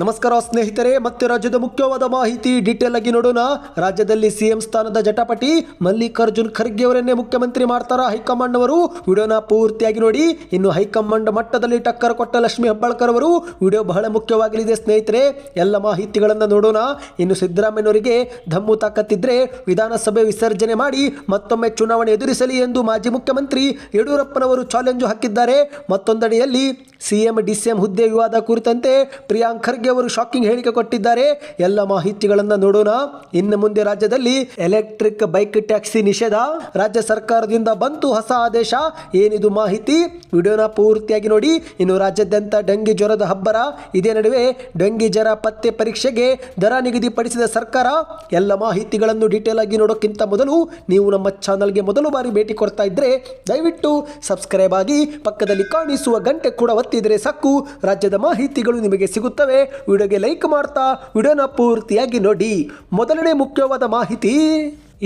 ನಮಸ್ಕಾರ ಸ್ನೇಹಿತರೆ, ಮತ್ತೆ ರಾಜ್ಯದ ಮುಖ್ಯವಾದ ಮಾಹಿತಿ ಡೀಟೇಲ್ ಆಗಿ ನೋಡೋಣ. ರಾಜ್ಯದಲ್ಲಿ ಸಿಎಂ ಸ್ಥಾನದ ಜಟಾಪಟಿ ಮಲ್ಲಿಕಾರ್ಜುನ್ ಖರ್ಗೆ ಅವರನ್ನೇ ಮುಖ್ಯಮಂತ್ರಿ ಮಾಡ್ತಾರ ಹೈಕಮಾಂಡ್ ಅವರು? ವಿಡಿಯೋನ ಪೂರ್ತಿಯಾಗಿ ನೋಡಿ. ಇನ್ನು ಹೈಕಮಾಂಡ್ ಮಟ್ಟದಲ್ಲಿ ಟಕ್ಕರ್ ಕೊಟ್ಟ ಲಕ್ಷ್ಮಿ ಹೆಬ್ಬಾಳ್ಕರ್ ಅವರು? ವಿಡಿಯೋ ಬಹಳ ಮುಖ್ಯವಾಗಲಿದೆ ಸ್ನೇಹಿತರೆ. ಎಲ್ಲ ಮಾಹಿತಿಗಳನ್ನು ನೋಡೋಣ. ಇನ್ನು ಸಿದ್ದರಾಮಯ್ಯನವರಿಗೆ ಧಮ್ಮು ತಾಕತ್ತಿದ್ರೆ ವಿಧಾನಸಭೆ ವಿಸರ್ಜನೆ ಮಾಡಿ ಮತ್ತೊಮ್ಮೆ ಚುನಾವಣೆ ಎದುರಿಸಲಿ ಎಂದು ಮಾಜಿ ಮುಖ್ಯಮಂತ್ರಿ ಯಡಿಯೂರಪ್ಪನವರು ಚಾಲೆಂಜ್ ಹಾಕಿದ್ದಾರೆ. ಮತ್ತೊಂದೆಡೆಯಲ್ಲಿ ಸಿಎಂ ಡಿಸಿಎಂ ಹುದ್ದೆ ವಿವಾದ ಕುರಿತಂತೆ ಪ್ರಿಯಾಂಕ್ ಖರ್ಗೆ ಅವರು ಶಾಕಿಂಗ್ ಹೇಳಿಕೆ ಕೊಟ್ಟಿದ್ದಾರೆ. ಎಲ್ಲ ಮಾಹಿತಿಗಳನ್ನು ನೋಡೋಣ. ಇನ್ನು ಮುಂದೆ ರಾಜ್ಯದಲ್ಲಿ ಎಲೆಕ್ಟ್ರಿಕ್ ಬೈಕ್ ಟ್ಯಾಕ್ಸಿ ನಿಷೇಧ. ರಾಜ್ಯ ಸರ್ಕಾರದಿಂದ ಬಂತು ಹೊಸ ಆದೇಶ. ಏನಿದು ಮಾಹಿತಿ? ವಿಡಿಯೋನ ಪೂರ್ತಿಯಾಗಿ ನೋಡಿ. ಇನ್ನು ರಾಜ್ಯಾದ್ಯಂತ ಡೆಂಗಿ ಜ್ವರದ ಹಬ್ಬರ ಇದೇ ನಡುವೆ ಡೆಂಗಿ ಜ್ವರ ಪತ್ತೆ ಪರೀಕ್ಷೆಗೆ ದರ ನಿಗದಿಪಡಿಸಿದ ಸರ್ಕಾರ. ಎಲ್ಲ ಮಾಹಿತಿಗಳನ್ನು ಡೀಟೇಲ್ ಆಗಿ ನೋಡೋಕ್ಕಿಂತ ಮೊದಲು ನೀವು ನಮ್ಮ ಚಾನಲ್ಗೆ ಮೊದಲು ಬಾರಿ ಭೇಟಿ ಕೊಡ್ತಾ ಇದ್ರೆ ದಯವಿಟ್ಟು ಸಬ್ಸ್ಕ್ರೈಬ್ ಆಗಿ ಪಕ್ಕದಲ್ಲಿ ಕಾಣಿಸುವ ಗಂಟೆ ಕೂಡ ಒತ್ತಿದರೆ ಸಾಕು. ರಾಜ್ಯದ ಮಾಹಿತಿಗಳು ನಿಮಗೆ ಸಿಗುತ್ತವೆ. ವಿಡಿಯೋಗೆ ಲೈಕ್ ಮಾಡ್ತಾ ವಿಡಿಯೋನ ಪೂರ್ತಿಯಾಗಿ ನೋಡಿ. ಮೊದಲನೇ ಮುಖ್ಯವಾದ ಮಾಹಿತಿ.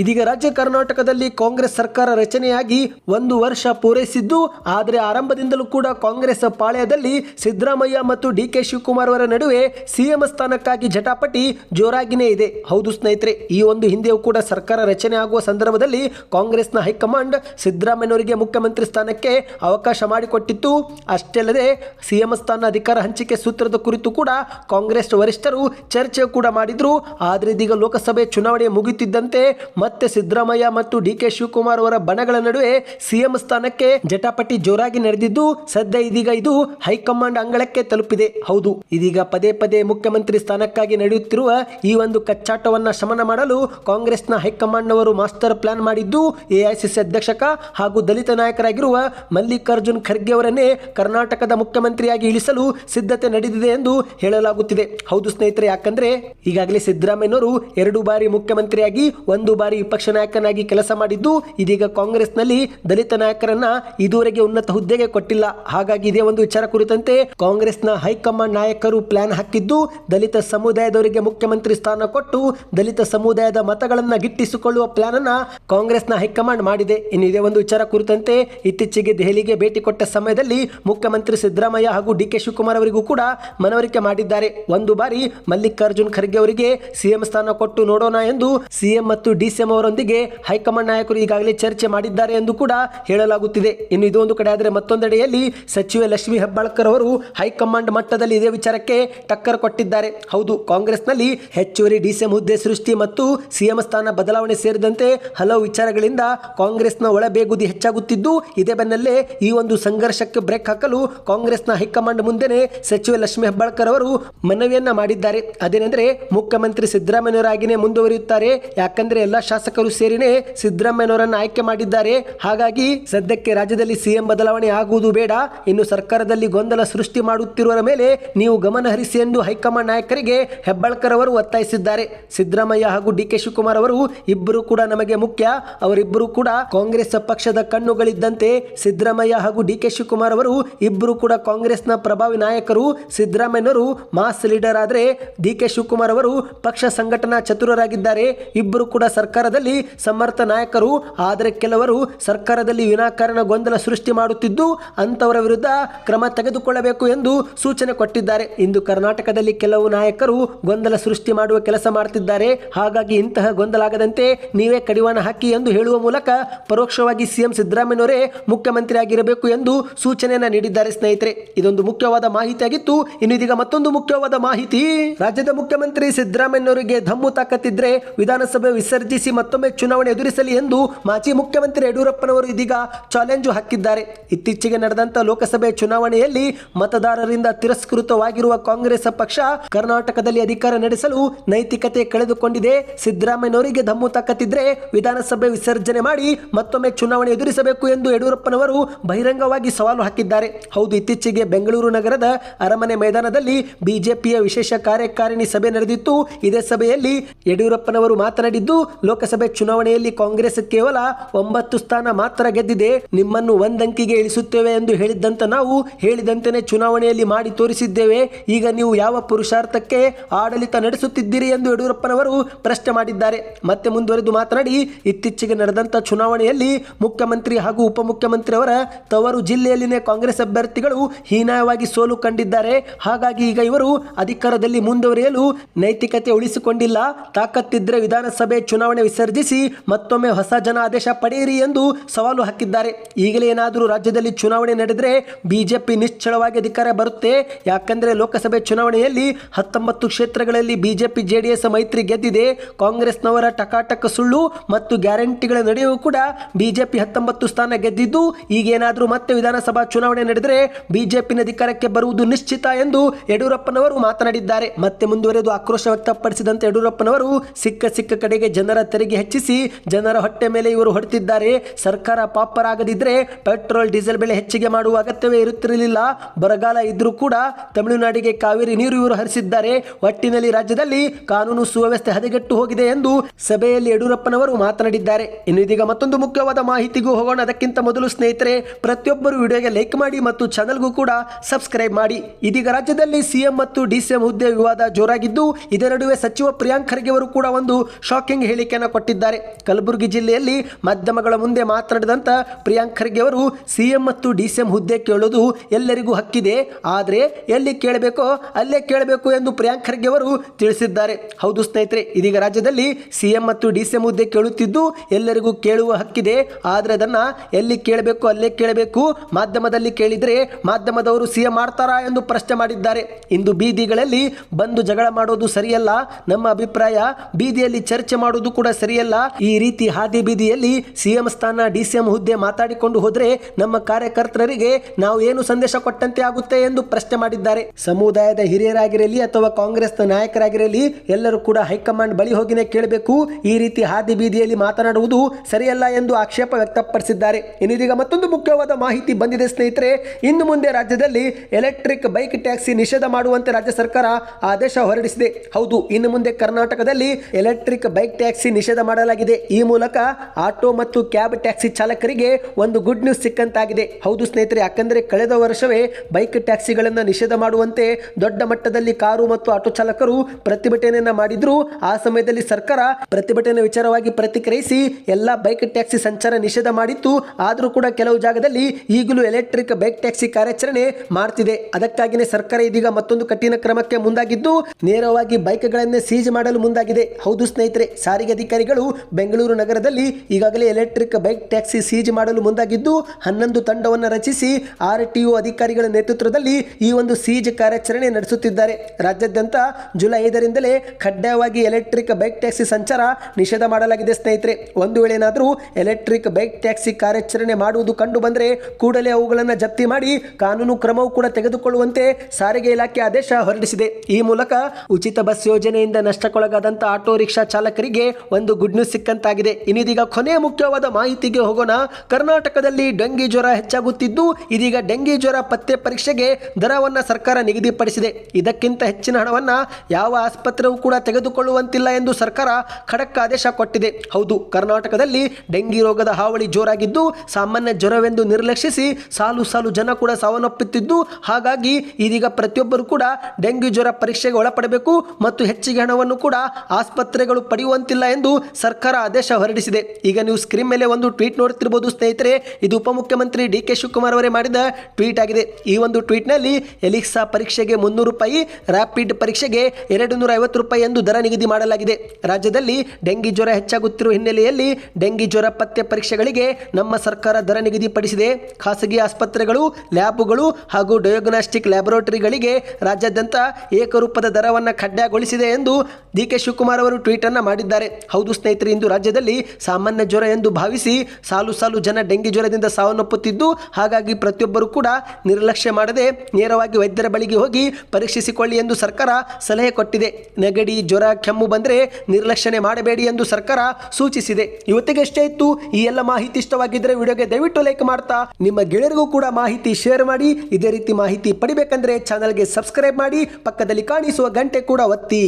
ಇದೀಗ ರಾಜ್ಯ ಕರ್ನಾಟಕದಲ್ಲಿ ಕಾಂಗ್ರೆಸ್ ಸರ್ಕಾರ ರಚನೆಯಾಗಿ ಒಂದು ವರ್ಷ ಪೂರೈಸಿದ್ದು, ಆದರೆ ಆರಂಭದಿಂದಲೂ ಕೂಡ ಕಾಂಗ್ರೆಸ್ ಪಾಳ್ಯದಲ್ಲಿ ಸಿದ್ದರಾಮಯ್ಯ ಮತ್ತು ಡಿ ಕೆ ಶಿವಕುಮಾರ್ ಅವರ ನಡುವೆ ಸಿಎಂ ಸ್ಥಾನಕ್ಕಾಗಿ ಜಟಾಪಟಿ ಜೋರಾಗಿನೇ ಇದೆ. ಹೌದು ಸ್ನೇಹಿತರೆ, ಈ ಒಂದು ಹಿಂದೆಯೂ ಕೂಡ ಸರ್ಕಾರ ರಚನೆ ಆಗುವ ಸಂದರ್ಭದಲ್ಲಿ ಕಾಂಗ್ರೆಸ್ನ ಹೈಕಮಾಂಡ್ ಸಿದ್ದರಾಮಯ್ಯನವರಿಗೆ ಮುಖ್ಯಮಂತ್ರಿ ಸ್ಥಾನಕ್ಕೆ ಅವಕಾಶ ಮಾಡಿಕೊಟ್ಟಿತ್ತು. ಅಷ್ಟೇ ಅಲ್ಲದೆ ಸಿಎಂ ಸ್ಥಾನ ಅಧಿಕಾರ ಹಂಚಿಕೆ ಸೂತ್ರದ ಕುರಿತು ಕೂಡ ಕಾಂಗ್ರೆಸ್ ವರಿಷ್ಠರು ಚರ್ಚೆ ಕೂಡ ಮಾಡಿದ್ರು. ಆದರೆ ಇದೀಗ ಲೋಕಸಭೆ ಚುನಾವಣೆ ಮುಗಿಯುತ್ತಿದ್ದಂತೆ ಮತ್ತೆ ಸಿದ್ದರಾಮಯ್ಯ ಮತ್ತು ಡಿ ಕೆ ಶಿವಕುಮಾರ್ ಅವರ ಬಣಗಳ ನಡುವೆ ಸಿಎಂ ಸ್ಥಾನಕ್ಕೆ ಜಟಾಪಟಿ ಜೋರಾಗಿ ನಡೆದಿದ್ದು ಸದ್ಯ ಇದೀಗ ಇದು ಹೈಕಮಾಂಡ್ ಅಂಗಳಕ್ಕೆ ತಲುಪಿದೆ. ಹೌದು, ಇದೀಗ ಪದೇ ಪದೇ ಮುಖ್ಯಮಂತ್ರಿ ಸ್ಥಾನಕ್ಕಾಗಿ ನಡೆಯುತ್ತಿರುವ ಈ ಒಂದು ಕಚ್ಚಾಟವನ್ನ ಶಮನ ಮಾಡಲು ಕಾಂಗ್ರೆಸ್ನ ಹೈಕಮಾಂಡ್ನವರು ಮಾಸ್ಟರ್ ಪ್ಲಾನ್ ಮಾಡಿದ್ದು ಎಐಸಿಸಿ ಅಧ್ಯಕ್ಷಕ ಹಾಗೂ ದಲಿತ ನಾಯಕರಾಗಿರುವ ಮಲ್ಲಿಕಾರ್ಜುನ್ ಖರ್ಗೆ ಅವರನ್ನೇ ಕರ್ನಾಟಕದ ಮುಖ್ಯಮಂತ್ರಿಯಾಗಿ ಇಳಿಸಲು ಸಿದ್ಧತೆ ನಡೆದಿದೆ ಎಂದು ಹೇಳಲಾಗುತ್ತಿದೆ. ಹೌದು ಸ್ನೇಹಿತರೆ, ಯಾಕಂದ್ರೆ ಈಗಾಗಲೇ ಸಿದ್ದರಾಮಯ್ಯನವರು ಎರಡು ಬಾರಿ ಮುಖ್ಯಮಂತ್ರಿಯಾಗಿ, ಒಂದು ಬಾರಿ ವಿಪಕ್ಷ ನಾಯಕನಾಗಿ ಕೆಲಸ ಮಾಡಿದ್ದು ಇದೀಗ ಕಾಂಗ್ರೆಸ್ನಲ್ಲಿ ದಲಿತ ನಾಯಕರನ್ನ ಇದುವರೆಗೆ ಉನ್ನತ ಹುದ್ದೆಗೆ ಕೊಟ್ಟಿಲ್ಲ. ಹಾಗಾಗಿ ಇದೇ ಒಂದು ವಿಚಾರ ಕುರಿತಂತೆ ಕಾಂಗ್ರೆಸ್ನ ಹೈಕಮಾಂಡ್ ನಾಯಕರು ಪ್ಲಾನ್ ಹಾಕಿದ್ದು ದಲಿತ ಸಮುದಾಯದವರಿಗೆ ಮುಖ್ಯಮಂತ್ರಿ ಸ್ಥಾನ ಕೊಟ್ಟು ದಲಿತ ಸಮುದಾಯದ ಮತಗಳನ್ನ ಗಿಟ್ಟಿಸಿಕೊಳ್ಳುವ ಪ್ಲಾನ್ ಅನ್ನ ಕಾಂಗ್ರೆಸ್ನ ಹೈಕಮಾಂಡ್ ಮಾಡಿದೆ. ಇನ್ನು ಇದೇ ಒಂದು ವಿಚಾರ ಕುರಿತಂತೆ ಇತ್ತೀಚೆಗೆ ದೆಹಲಿಗೆ ಭೇಟಿ ಕೊಟ್ಟ ಸಮಯದಲ್ಲಿ ಮುಖ್ಯಮಂತ್ರಿ ಸಿದ್ದರಾಮಯ್ಯ ಹಾಗೂ ಡಿ ಕೆ ಶಿವಕುಮಾರ್ ಅವರಿಗೂ ಕೂಡ ಮನವರಿಕೆ ಮಾಡಿದ್ದಾರೆ. ಒಂದು ಬಾರಿ ಮಲ್ಲಿಕಾರ್ಜುನ್ ಖರ್ಗೆ ಅವರಿಗೆ ಸಿಎಂ ಸ್ಥಾನ ಕೊಟ್ಟು ನೋಡೋಣ ಎಂದು ಸಿಎಂ ಮತ್ತು ಡಿಸಿಎಂ ಅವರೊಂದಿಗೆ ಹೈಕಮಾಂಡ್ ನಾಯಕರು ಈಗಾಗಲೇ ಚರ್ಚೆ ಮಾಡಿದ್ದಾರೆ ಎಂದು ಕೂಡ ಹೇಳಲಾಗುತ್ತಿದೆ. ಇನ್ನು ಇದೊಂದು ಕಡೆ ಆದರೆ ಮತ್ತೊಂದೆಡೆಯಲ್ಲಿ ಸಚಿವೆ ಲಕ್ಷ್ಮಿ ಹೆಬ್ಬಾಳ್ಕರ್ ಅವರು ಹೈಕಮಾಂಡ್ ಮಟ್ಟದಲ್ಲಿ ಇದೇ ವಿಚಾರಕ್ಕೆ ಟಕ್ಕರ್ ಕೊಟ್ಟಿದ್ದಾರೆ. ಹೌದು, ಕಾಂಗ್ರೆಸ್ನಲ್ಲಿ ಹೆಚ್ಚುವರಿ ಡಿಸಿಎಂ ಹುದ್ದೆ ಸೃಷ್ಟಿ ಮತ್ತು ಸಿಎಂ ಸ್ಥಾನ ಬದಲಾವಣೆ ಸೇರಿದಂತೆ ಹಲವು ವಿಚಾರಗಳಿಂದ ಕಾಂಗ್ರೆಸ್ನ ಒಳಬೇಗುದಿ ಹೆಚ್ಚಾಗುತ್ತಿದ್ದು, ಇದೇ ಬೆನ್ನಲ್ಲೇ ಈ ಒಂದು ಸಂಘರ್ಷಕ್ಕೆ ಬ್ರೇಕ್ ಹಾಕಲು ಕಾಂಗ್ರೆಸ್ನ ಹೈಕಮಾಂಡ್ ಮುಂದೆನೆ ಸಚಿವೆ ಲಕ್ಷ್ಮಿ ಹೆಬ್ಬಾಳ್ಕರ್ ಅವರು ಮನವಿಯನ್ನ ಮಾಡಿದ್ದಾರೆ. ಅದೇನೆಂದರೆ ಮುಖ್ಯಮಂತ್ರಿ ಸಿದ್ದರಾಮಯ್ಯವರಾಗಿನೇ ಮುಂದುವರಿಯುತ್ತಾರೆ. ಯಾಕಂದ್ರೆ ಎಲ್ಲ ಶಾಸಕರು ಸೇರಿನೇ ಸಿದ್ದರಾಮಯ್ಯನವರನ್ನು ಆಯ್ಕೆ ಮಾಡಿದ್ದಾರೆ. ಹಾಗಾಗಿ ಸದ್ಯಕ್ಕೆ ರಾಜ್ಯದಲ್ಲಿ ಸಿಎಂ ಬದಲಾವಣೆ ಆಗುವುದು ಬೇಡ. ಇನ್ನು ಸರ್ಕಾರದಲ್ಲಿ ಗೊಂದಲ ಸೃಷ್ಟಿ ಮಾಡುತ್ತಿರುವರ ಮೇಲೆ ನೀವು ಗಮನ ಹರಿಸಿ ಎಂದು ಹೈಕಮಾಂಡ್ ನಾಯಕರಿಗೆ ಹೆಬ್ಬಾಳ್ಕರ್ ಅವರು ಒತ್ತಾಯಿಸಿದ್ದಾರೆ. ಸಿದ್ದರಾಮಯ್ಯ ಹಾಗೂ ಡಿ ಕೆ ಶಿವಕುಮಾರ್ ಅವರು ಇಬ್ಬರು ಕೂಡ ನಮಗೆ ಮುಖ್ಯ. ಅವರಿಬ್ಬರು ಕೂಡ ಕಾಂಗ್ರೆಸ್ ಪಕ್ಷದ ಕಣ್ಣುಗಳಿದ್ದಂತೆ ಸಿದ್ದರಾಮಯ್ಯ ಹಾಗೂ ಡಿ ಕೆ ಶಿವಕುಮಾರ್ ಅವರು ಇಬ್ಬರು ಕೂಡ ಕಾಂಗ್ರೆಸ್ನ ಪ್ರಭಾವಿ ನಾಯಕರು. ಸಿದ್ದರಾಮಯ್ಯನವರು ಮಾಸ್ ಲೀಡರ್ ಆದರೆ ಡಿ ಕೆ ಶಿವಕುಮಾರ್ ಅವರು ಪಕ್ಷ ಸಂಘಟನಾ ಚತುರರಾಗಿದ್ದಾರೆ. ಇಬ್ಬರು ಕೂಡ ಸರ್ಕಾರದಲ್ಲಿ ಸಮರ್ಥ ನಾಯಕರು, ಆದರೆ ಕೆಲವರು ಸರ್ಕಾರದಲ್ಲಿ ವಿನಾಕಾರಣ ಗೊಂದಲ ಸೃಷ್ಟಿ ಮಾಡುತ್ತಿದ್ದು ಅಂತವರ ವಿರುದ್ಧ ಕ್ರಮ ತೆಗೆದುಕೊಳ್ಳಬೇಕು ಎಂದು ಸೂಚನೆ ಕೊಟ್ಟಿದ್ದಾರೆ. ಇಂದು ಕರ್ನಾಟಕದಲ್ಲಿ ಕೆಲವು ನಾಯಕರು ಗೊಂದಲ ಸೃಷ್ಟಿ ಮಾಡುವ ಕೆಲಸ ಮಾಡುತ್ತಿದ್ದಾರೆ ಹಾಗಾಗಿ ಇಂತಹ ಗೊಂದಲ ಆಗದಂತೆ ನೀವೇ ಕಡಿವಾಣ ಹಾಕಿ ಎಂದು ಹೇಳುವ ಮೂಲಕ ಪರೋಕ್ಷವಾಗಿ ಸಿಎಂ ಸಿದ್ದರಾಮಯ್ಯನವರೇ ಮುಖ್ಯಮಂತ್ರಿಯಾಗಿರಬೇಕು ಎಂದು ಸೂಚನೆಯನ್ನು ನೀಡಿದ್ದಾರೆ ಸ್ನೇಹಿತರೆ. ಇದೊಂದು ಮುಖ್ಯವಾದ ಮಾಹಿತಿಯಾಗಿತ್ತು. ಇನ್ನು ಇದೀಗ ಮತ್ತೊಂದು ಮುಖ್ಯವಾದ ಮಾಹಿತಿ. ರಾಜ್ಯದ ಮುಖ್ಯಮಂತ್ರಿ ಸಿದ್ದರಾಮಯ್ಯನವರಿಗೆ ಧಮ್ಮು ತಾಕತ್ತಿದ್ರೆ ವಿಧಾನಸಭೆ ವಿಸರ್ಜಿಸಿ ಮತ್ತೊಮ್ಮೆ ಚುನಾವಣೆ ಎದುರಿಸಲಿ ಎಂದು ಮಾಜಿ ಮುಖ್ಯಮಂತ್ರಿ ಯಡಿಯೂರಪ್ಪನವರು ಇದೀಗ ಚಾಲೆಂಜ್ ಹಾಕಿದ್ದಾರೆ. ಇತ್ತೀಚೆಗೆ ನಡೆದಂತ ಲೋಕಸಭೆ ಚುನಾವಣೆಯಲ್ಲಿ ಮತದಾರರಿಂದ ತಿರಸ್ಕೃತವಾಗಿರುವ ಕಾಂಗ್ರೆಸ್ ಪಕ್ಷ ಕರ್ನಾಟಕದಲ್ಲಿ ಅಧಿಕಾರ ನಡೆಸಲು ನೈತಿಕತೆ ಕಳೆದುಕೊಂಡಿದೆ. ಸಿದ್ದರಾಮಯ್ಯನವರಿಗೆ ಧಮ್ಮು ತಕ್ಕತ್ತಿದ್ರೆ ವಿಧಾನಸಭೆ ವಿಸರ್ಜನೆ ಮಾಡಿ ಮತ್ತೊಮ್ಮೆ ಚುನಾವಣೆ ಎದುರಿಸಬೇಕು ಎಂದು ಯಡಿಯೂರಪ್ಪನವರು ಬಹಿರಂಗವಾಗಿ ಸವಾಲು ಹಾಕಿದ್ದಾರೆ. ಹೌದು, ಇತ್ತೀಚೆಗೆ ಬೆಂಗಳೂರು ನಗರದ ಅರಮನೆ ಮೈದಾನದಲ್ಲಿ ಬಿಜೆಪಿಯ ವಿಶೇಷ ಕಾರ್ಯಕಾರಿಣಿ ಸಭೆ ನಡೆದಿತ್ತು. ಇದೇ ಸಭೆಯಲ್ಲಿ ಯಡಿಯೂರಪ್ಪನವರು ಮಾತನಾಡಿದ್ದು ಲೋಕಸಭೆ ಚುನಾವಣೆಯಲ್ಲಿ ಕಾಂಗ್ರೆಸ್ ಕೇವಲ ಒಂಬತ್ತು ಸ್ಥಾನ ಮಾತ್ರ ಗೆದ್ದಿದೆ. ನಿಮ್ಮನ್ನು ಒಂದಂಕಿಗೆ ಇಳಿಸುತ್ತೇವೆ ಎಂದು ಹೇಳಿದ್ದಂತ ನಾವು ಹೇಳಿದಂತೆಯೇ ಚುನಾವಣೆಯಲ್ಲಿ ಮಾಡಿ ತೋರಿಸಿದ್ದೇವೆ. ಈಗ ನೀವು ಯಾವ ಪುರುಷಾರ್ಥಕ್ಕೆ ಆಡಳಿತ ನಡೆಸುತ್ತಿದ್ದೀರಿ ಎಂದು ಯಡಿಯೂರಪ್ಪನವರು ಪ್ರಶ್ನೆ ಮಾಡಿದ್ದಾರೆ. ಮತ್ತೆ ಮುಂದುವರೆದು ಮಾತನಾಡಿ, ಇತ್ತೀಚೆಗೆ ನಡೆದಂತ ಚುನಾವಣೆಯಲ್ಲಿ ಮುಖ್ಯಮಂತ್ರಿ ಹಾಗೂ ಉಪಮುಖ್ಯಮಂತ್ರಿ ಅವರ ತವರು ಜಿಲ್ಲೆಯಲ್ಲಿನೇ ಕಾಂಗ್ರೆಸ್ ಅಭ್ಯರ್ಥಿಗಳು ಹೀನಾಯವಾಗಿ ಸೋಲು ಕಂಡಿದ್ದಾರೆ. ಹಾಗಾಗಿ ಈಗ ಇವರು ಅಧಿಕಾರದಲ್ಲಿ ಮುಂದುವರಿಯಲು ನೈತಿಕತೆ ಉಳಿಸಿಕೊಂಡಿಲ್ಲ. ತಾಕತ್ತಿದ್ರೆ ವಿಧಾನಸಭೆ ಚುನಾವಣೆ ವಿಸರ್ಜಿಸಿ ಮತ್ತೊಮ್ಮೆ ಹೊಸ ಜನ ಆದೇಶ ಪಡೆಯಿರಿ ಎಂದು ಸವಾಲು ಹಾಕಿದ್ದಾರೆ. ಈಗಲೇ ಏನಾದರೂ ರಾಜ್ಯದಲ್ಲಿ ಚುನಾವಣೆ ನಡೆದರೆ ಬಿಜೆಪಿ ನಿಶ್ಚಳವಾಗಿ ಅಧಿಕಾರ ಬರುತ್ತೆ. ಯಾಕಂದರೆ ಲೋಕಸಭೆ ಚುನಾವಣೆಯಲ್ಲಿ ಹತ್ತೊಂಬತ್ತು ಕ್ಷೇತ್ರಗಳಲ್ಲಿ ಬಿಜೆಪಿ, ಜೆಡಿಎಸ್ ಮೈತ್ರಿ ಗೆದ್ದಿದೆ. ಕಾಂಗ್ರೆಸ್ನವರ ಟಕಾಟಕ ಸುಳ್ಳು ಮತ್ತು ಗ್ಯಾರಂಟಿಗಳ ನಡೆಯೂ ಕೂಡ ಬಿಜೆಪಿ ಹತ್ತೊಂಬತ್ತು ಸ್ಥಾನ ಗೆದ್ದಿದ್ದು, ಈಗೇನಾದರೂ ಮತ್ತೆ ವಿಧಾನಸಭಾ ಚುನಾವಣೆ ನಡೆದರೆ ಬಿಜೆಪಿನ ಅಧಿಕಾರಕ್ಕೆ ಬರುವುದು ನಿಶ್ಚಿತ ಎಂದು ಯಡಿಯೂರಪ್ಪನವರು ಮಾತನಾಡಿದ್ದಾರೆ. ಮತ್ತೆ ಮುಂದುವರೆದು ಆಕ್ರೋಶ ವ್ಯಕ್ತಪಡಿಸಿದಂತೆ ಯಡಿಯೂರಪ್ಪನವರು ಸಿಕ್ಕ ಸಿಕ್ಕ ಕಡೆಗೆ ಜನರ ತೆರಿಗೆ ಹೆಚ್ಚಿಸಿ ಜನರ ಹೊಟ್ಟೆ ಮೇಲೆ ಇವರು ಹೊಡೆತಿದ್ದಾರೆ ಸರ್ಕಾರ ಪಾಪರಾಗದಿದ್ದರೆ ಪೆಟ್ರೋಲ್, ಡೀಸೆಲ್ ಬೆಲೆ ಹೆಚ್ಚಿಗೆ ಮಾಡುವ ಅಗತ್ಯವೇ ಇರುತ್ತಿರಲಿಲ್ಲ. ಬರಗಾಲ ಇದ್ದರೂ ಕೂಡ ತಮಿಳುನಾಡಿಗೆ ಕಾವೇರಿ ನೀರು ಇವರು ಹರಿಸಿದ್ದಾರೆ. ಒಟ್ಟಿನಲ್ಲಿ ರಾಜ್ಯದಲ್ಲಿ ಕಾನೂನು ಸುವ್ಯವಸ್ಥೆ ಹದಗೆಟ್ಟು ಹೋಗಿದೆ ಎಂದು ಸಭೆಯಲ್ಲಿ ಯಡಿಯೂರಪ್ಪನವರು ಮಾತನಾಡಿದ್ದಾರೆ. ಇನ್ನು ಇದೀಗ ಮತ್ತೊಂದು ಮುಖ್ಯವಾದ ಮಾಹಿತಿಗೂ ಹೋಗೋಣ. ಅದಕ್ಕಿಂತ ಮೊದಲು ಸ್ನೇಹಿತರೆ, ಪ್ರತಿಯೊಬ್ಬರು ವಿಡಿಯೋಗೆ ಲೈಕ್ ಮಾಡಿ ಮತ್ತು ಚಾನಲ್ಗೂ ಕೂಡ ಸಬ್ಸ್ಕ್ರೈಬ್ ಮಾಡಿ. ಇದೀಗ ರಾಜ್ಯದಲ್ಲಿ ಸಿಎಂ ಮತ್ತು ಡಿಸಿಎಂ ಹುದ್ದೆ ವಿವಾದ ಜೋರಾಗಿದ್ದು ಇದರ ನಡುವೆ ಸಚಿವ ಪ್ರಿಯಾಂಕ್ ಖರ್ಗೆ ಅವರು ಕೂಡ ಒಂದು ಶಾಕಿಂಗ್ ಹೇಳಿಕೆಯನ್ನು ಕೊಟ್ಟಿದ್ದಾರೆ. ಕಲಬುರಗಿ ಜಿಲ್ಲೆಯಲ್ಲಿ ಮಾಧ್ಯಮಗಳ ಮುಂದೆ ಮಾತನಾಡಿದಂಥ ಪ್ರಿಯಾಂಕ್ ಖರ್ಗೆ ಅವರು ಸಿಎಂ ಮತ್ತು ಡಿಸಿಎಂ ಹುದ್ದೆ ಕೇಳೋದು ಎಲ್ಲರಿಗೂ ಹಕ್ಕಿದೆ. ಆದರೆ ಎಲ್ಲಿ ಕೇಳಬೇಕೋ ಅಲ್ಲೇ ಕೇಳಬೇಕು ಎಂದು ಪ್ರಿಯಾಂಕ್ ಖರ್ಗೆ ಅವರು ತಿಳಿಸಿದ್ದಾರೆ. ಹೌದು ಸ್ನೇಹಿತರೆ, ಇದೀಗ ರಾಜ್ಯದಲ್ಲಿ ಸಿಎಂ ಮತ್ತು ಡಿಸಿಎಂ ಹುದ್ದೆ ಕೇಳುತ್ತಿದ್ದು ಎಲ್ಲರಿಗೂ ಕೇಳುವ ಹಕ್ಕಿದೆ. ಆದರೆ ಅದನ್ನ ಎಲ್ಲಿ ಕೇಳಬೇಕು, ಅಲ್ಲೇ ಕೇಳಬೇಕು? ಮಾಧ್ಯಮದಲ್ಲಿ ಕೇಳಿದರೆ ಮಾಧ್ಯಮದವರು ಸಿಎಂ ಮಾಡ್ತಾರಾ ಎಂದು ಪ್ರಶ್ನೆ ಮಾಡಿದ್ದಾರೆ. ಇಂದು ಬೀದಿಗಳಲ್ಲಿ ಬಂದು ಜಗಳ ಮಾಡೋದು ಸರಿಯಲ್ಲ. ನಮ್ಮ ಅಭಿಪ್ರಾಯ, ಬೀದಿಯಲ್ಲಿ ಚರ್ಚೆ ಮಾಡೋದು ಕೂಡ ಸರಿಯಲ್ಲ. ಈ ರೀತಿ ಹಾದಿ ಬೀದಿಯಲ್ಲಿ ಸಿಎಂ ಸ್ಥಾನ ಡಿಸಿಎಂ ಹುದ್ದೆ ಮಾತಾಡಿಕೊಂಡು ಹೋದ್ರೆ ನಮ್ಮ ಕಾರ್ಯಕರ್ತರಿಗೆ ನಾವು ಏನು ಸಂದೇಶ ಕೊಟ್ಟಂತೆ ಆಗುತ್ತೆ ಎಂದು ಪ್ರಶ್ನೆ ಮಾಡಿದ್ದಾರೆ. ಸಮುದಾಯದ ಹಿರಿಯರಾಗಿರಲಿ ಅಥವಾ ಕಾಂಗ್ರೆಸ್ನ ನಾಯಕರಾಗಿರಲಿ, ಎಲ್ಲರೂ ಕೂಡ ಹೈಕಮಾಂಡ್ ಬಳಿ ಹೋಗಿನೇ ಕೇಳಬೇಕು. ಈ ರೀತಿ ಹಾದಿ ಬೀದಿಯಲ್ಲಿ ಮಾತನಾಡುವುದು ಸರಿಯಲ್ಲ ಎಂದು ಆಕ್ಷೇಪ ವ್ಯಕ್ತಪಡಿಸಿದ್ದಾರೆ. ಇನ್ನಿದೀಗ ಮತ್ತೊಂದು ಮುಖ್ಯವಾದ ಮಾಹಿತಿ ಬಂದಿದೆ ಸ್ನೇಹಿತರೆ. ಇನ್ನು ಮುಂದೆ ರಾಜ್ಯದಲ್ಲಿ ಎಲೆಕ್ಟ್ರಿಕ್ ಬೈಕ್ ಟ್ಯಾಕ್ಸಿ ನಿಷೇಧ ಮಾಡುವಂತೆ ರಾಜ್ಯ ಸರ್ಕಾರ ಆದೇಶ ಹೊರಡಿಸಿದೆ. ಹೌದು, ಇನ್ನು ಮುಂದೆ ಕರ್ನಾಟಕದಲ್ಲಿ ಎಲೆಕ್ಟ್ರಿಕ್ ಬೈಕ್ ಟ್ಯಾಕ್ಸಿ ನಿಷೇಧ ಮಾಡಲಾಗಿದೆ. ಈ ಮೂಲಕ ಆಟೋ ಮತ್ತು ಕ್ಯಾಬ್ ಟ್ಯಾಕ್ಸಿ ಚಾಲಕರಿಗೆ ಒಂದು ಗುಡ್ ನ್ಯೂಸ್ ಸಿಕ್ಕಂತಾಗಿದೆ. ಹೌದು ಸ್ನೇಹಿತರೆ, ಯಾಕಂದ್ರೆ ಕಳೆದ ವರ್ಷವೇ ಬೈಕ್ ಟ್ಯಾಕ್ಸಿಗಳನ್ನು ನಿಷೇಧ ಮಾಡುವಂತೆ ದೊಡ್ಡ ಮಟ್ಟದಲ್ಲಿ ಕಾರು ಮತ್ತು ಆಟೋ ಚಾಲಕರು ಪ್ರತಿಭಟನೆಯನ್ನ ಮಾಡಿದ್ರು. ಆ ಸಮಯದಲ್ಲಿ ಸರ್ಕಾರ ಪ್ರತಿಭಟನೆ ವಿಚಾರವಾಗಿ ಪ್ರತಿಕ್ರಿಯಿಸಿ ಎಲ್ಲ ಬೈಕ್ ಟ್ಯಾಕ್ಸಿ ಸಂಚಾರ ನಿಷೇಧ ಮಾಡಿತ್ತು. ಆದರೂ ಕೂಡ ಕೆಲವು ಜಾಗದಲ್ಲಿ ಈಗಲೂ ಎಲೆಕ್ಟ್ರಿಕ್ ಬೈಕ್ ಟ್ಯಾಕ್ಸಿ ಕಾರ್ಯಾಚರಣೆ ಮಾಡ್ತಿದೆ. ಅದಕ್ಕಾಗಿನೇ ಸರ್ಕಾರ ಇದೀಗ ಮತ್ತೊಂದು ಕಠಿಣ ಕ್ರಮಕ್ಕೆ ಮುಂದಾಗಿದ್ದು, ನೇರವಾಗಿ ಬೈಕ್ಗಳನ್ನೇ ಸೀಜ್ ಮಾಡಲು ಮುಂದಾಗಿದೆ. ಹೌದು ಸ್ನೇಹಿತರೆ, ಸಾರಿಗೆ ಅಧಿಕಾರಿಗಳು ಬೆಂಗಳೂರು ನಗರದಲ್ಲಿ ಈಗಾಗಲೇ ಎಲೆಕ್ಟ್ರಿಕ್ ಬೈಕ್ ಟ್ಯಾಕ್ಸಿ ಸೀಜ್ ಮಾಡಲು ಮುಂದಾಗಿದ್ದು, ಹನ್ನೊಂದು ತಂಡವನ್ನು ರಚಿಸಿ ಆರ್ ಅಧಿಕಾರಿಗಳ ನೇತೃತ್ವದಲ್ಲಿ ಈ ಒಂದು ಸೀಜ್ ಕಾರ್ಯಾಚರಣೆ ನಡೆಸುತ್ತಿದ್ದಾರೆ. ರಾಜ್ಯಾದ್ಯಂತ ಜುಲೈ ಐದರಿಂದಲೇ ಕಡ್ಡಾಯವಾಗಿ ಎಲೆಕ್ಟ್ರಿಕ್ ಬೈಕ್ ಟ್ಯಾಕ್ಸಿ ಸಂಚಾರ ನಿಷೇಧ ಮಾಡಲಾಗಿದೆ ಸ್ನೇಹಿತರೆ. ಒಂದು ವೇಳೆ ಏನಾದರೂ ಎಲೆಕ್ಟ್ರಿಕ್ ಬೈಕ್ ಟ್ಯಾಕ್ಸಿ ಕಾರ್ಯಾಚರಣೆ ಮಾಡುವುದು ಕಂಡು ಬಂದರೆ ಕೂಡಲೇ ಅವುಗಳನ್ನು ಜಪ್ತಿ ಮಾಡಿ ಕಾನೂನು ಕ್ರಮವೂ ಕೂಡ ತೆಗೆದುಕೊಳ್ಳುವಂತೆ ಸಾರಿಗೆ ಇಲಾಖೆ ಆದೇಶ ಹೊರಡಿಸಿದೆ. ಈ ಮೂಲಕ ಉಚಿತ ಬಸ್ ಯೋಜನೆಯಿಂದ ನಷ್ಟಕ್ಕೊಳಗಾದಂಥ ಆಟೋ ರಿಕ್ಷಾ ಚಾಲಕರಿಗೆ ಒಂದು ಗುಡ್ ನ್ಯೂಸ್ ಸಿಕ್ಕಂತಾಗಿದೆ. ಇನ್ನಿದೀಗ ಕೊನೆಯ ಮುಖ್ಯವಾದ ಮಾಹಿತಿಗೆ ಹೋಗೋಣ. ಕರ್ನಾಟಕದಲ್ಲಿ ಡೆಂಗಿ ಜ್ವರ ಹೆಚ್ಚಾಗುತ್ತಿದ್ದು, ಇದೀಗ ಡೆಂಗಿ ಜ್ವರ ಪತ್ತೆ ಪರೀಕ್ಷೆಗೆ ದರವನ್ನು ಸರ್ಕಾರ ನಿಗದಿಪಡಿಸಿದೆ. ಇದಕ್ಕಿಂತ ಹೆಚ್ಚಿನ ಹಣವನ್ನು ಯಾವ ಆಸ್ಪತ್ರೆಯೂ ಕೂಡ ತೆಗೆದುಕೊಳ್ಳುವಂತಿಲ್ಲ ಎಂದು ಸರ್ಕಾರ ಖಡಕ್ ಆದೇಶ ಕೊಟ್ಟಿದೆ. ಹೌದು, ಕರ್ನಾಟಕದಲ್ಲಿ ಡೆಂಗಿ ರೋಗದ ಹಾವಳಿ ಜೋರಾಗಿದ್ದು, ಸಾಮಾನ್ಯ ಜ್ವರವೆಂದು ನಿರ್ಲಕ್ಷಿಸಿ ಸಾಲು ಸಾಲು ಜನ ಕೂಡ ಸಾವನ್ನಪ್ಪುತ್ತಿದ್ದು, ಹಾಗಾಗಿ ಇದೀಗ ಪ್ರತಿಯೊಬ್ಬರು ಕೂಡ ಡೆಂಗಿ ಜ್ವರ ಪರೀಕ್ಷೆಗೆ ಒಳಪಡಬೇಕು ಮತ್ತು ಹೆಚ್ಚಿಗೆ ಹಣವನ್ನು ಕೂಡ ಆಸ್ಪತ್ರೆಗಳು ಪಡೆಯುವಂತಿಲ್ಲ ಎಂದು ಸರ್ಕಾರ ಆದೇಶ ಹೊರಡಿಸಿದೆ. ಈಗ ನೀವು ಸ್ಕ್ರೀನ್ ಮೇಲೆ ಒಂದು ಟ್ವೀಟ್ ನೋಡುತ್ತಿರಬಹುದು ಸ್ನೇಹಿತರೆ. ಇದು ಉಪಮುಖ್ಯಮಂತ್ರಿ ಡಿ ಕೆ ಶಿವಕುಮಾರ್ ಅವರೇ ಮಾಡಿದ ಟ್ವೀಟ್ ಆಗಿದೆ. ಈ ಒಂದು ಟ್ವೀಟ್ನಲ್ಲಿ ಎಲಿಕ್ಸಾ ಪರೀಕ್ಷೆಗೆ ಮುನ್ನೂರು ರೂಪಾಯಿ ರ್ಯಾಪಿಡ್ ಪರೀಕ್ಷೆಗೆ ಎರಡು ನೂರ ಐವತ್ತು ರೂಪಾಯಿ ಎಂದು ದರ ನಿಗದಿ ಮಾಡಲಾಗಿದೆ. ರಾಜ್ಯದಲ್ಲಿ ಡೆಂಗಿ ಜ್ವರ ಹೆಚ್ಚಾಗುತ್ತಿರುವ ಹಿನ್ನೆಲೆಯಲ್ಲಿ ಡೆಂಗಿ ಜ್ವರ ಪತ್ತೆ ಪರೀಕ್ಷೆಗಳಿಗೆ ನಮ್ಮ ಸರ್ಕಾರ ದರ ನಿಗದಿಪಡಿಸಿದೆ. ಖಾಸಗಿ ಆಸ್ಪತ್ರೆಗಳು, ಲ್ಯಾಬ್ಗಳು ಹಾಗೂ ಡಯೋಗ್ನಾಸ್ಟಿಕ್ ಲ್ಯಾಬೊರೇಟರಿಗಳಿಗೆ ರಾಜ್ಯಾದ್ಯಂತ ಏಕರೂಪದ ದರವನ್ನು ಕಡ್ಡಾಯಗೊಳಿಸಿದೆ ಎಂದು ಡಿ ಕೆ ಶಿವಕುಮಾರ್ ಅವರು ಟ್ವೀಟ್ ಅನ್ನು ಮಾಡಿದ್ದಾರೆ. ಹೌದು ಸ್ನೇಹಿತರೆ, ಇಂದು ರಾಜ್ಯದಲ್ಲಿ ಸಾಮಾನ್ಯ ಜ್ವರ ಎಂದು ಭಾವಿಸಿ ಸಾಲು ಸಾಲು ಜನ ಡೆಂಗಿ ಜ್ವರದಿಂದ ಸಾವನ್ನಪ್ಪುತ್ತಿದ್ದು, ಹಾಗಾಗಿ ಪ್ರತಿಯೊಬ್ಬರು ಕೂಡ ನಿರ್ಲಕ್ಷ್ಯ ಮಾಡದೆ ನೇರವಾಗಿ ವೈದ್ಯರ ಬಳಿಗೆ ಹೋಗಿ ಪರೀಕ್ಷಿಸಿಕೊಳ್ಳಿ ಎಂದು ಸರ್ಕಾರ ಸಲಹೆ ಕೊಟ್ಟಿದೆ. ನೆಗಡಿ, ಜ್ವರ, ಕೆಮ್ಮು ಬಂದರೆ ನಿರ್ಲಕ್ಷಣೆ ಮಾಡಬೇಡಿ ಎಂದು ಸರ್ಕಾರ ಸೂಚಿಸಿದೆ. ಇವತ್ತಿಗೆ ಎಷ್ಟೇ ಇತ್ತು, ಈ ಎಲ್ಲ ಮಾಹಿತಿ ಇಷ್ಟವಾಗಿದ್ದರೆ ವಿಡಿಯೋಗೆ ದಯವಿಟ್ಟು ಲೈಕ್ ಮಾಡ್ತಾ, ನಿಮ್ಮ ಗೆಳೆಯರಿಗೂ ಕೂಡ ಮಾಹಿತಿ ಶೇರ್ ಮಾಡಿ, ಇದೇ ರೀತಿ ಮಾಹಿತಿ ಪಡಿಬೇಕಂದ್ರೆ ಚಾನಲ್ಗೆ ಸಬ್ಸ್ಕ್ರೈಬ್ ಮಾಡಿ, ಪಕ್ಕದಲ್ಲಿ ಕಾಣಿಸುವ ಗಂಟೆ ಕೂಡ ಒತ್ತಿ.